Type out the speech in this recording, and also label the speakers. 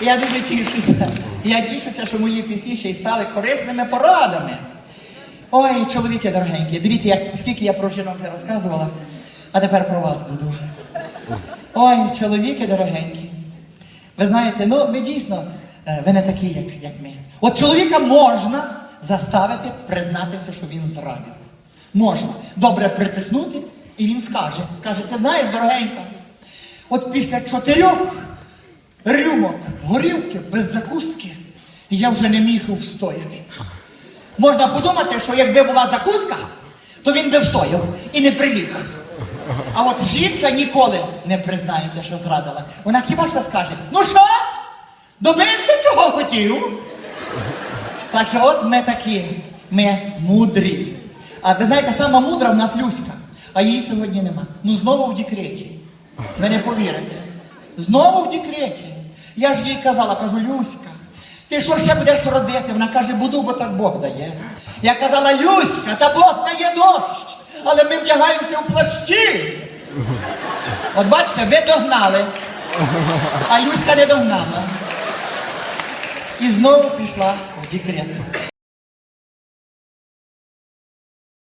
Speaker 1: Я дуже тішуся. Я тішуся, що мої пісні ще й стали корисними порадами. Ой, чоловіки дорогенькі, дивіться, як, скільки я про жінок не розказувала, а тепер про вас буду. Ой, чоловіки дорогенькі. Ви знаєте, ну ви дійсно, е, ви не такі, як, як ми. От чоловіка можна заставити признатися, що він зрадив. Можна добре притиснути, і він скаже. Скаже, ти знаєш, дорогенька, от після чотирьох горілки без закуски я вже не міг встояти. Можна подумати, що якби була закуска, то він би встояв і не приліг. А от жінка ніколи не признається, що зрадила. Вона хіба що скаже: ну що? Добився, чого хотів? Так що от ми такі, ми мудрі. А ви знаєте, сама мудра в нас Люська, а її сьогодні нема. Ну знову в декреті. Ви не повірите. Знову в декреті. Я ж їй казала, кажу, Люська, ти що ще будеш робити? Вона каже, буду, бо так Бог дає. Я казала, Люська, та Бог дає дощ, але ми вдягаємося у плащі. От бачите, ви догнали, а Люська не догнала. І знову пішла в декрет.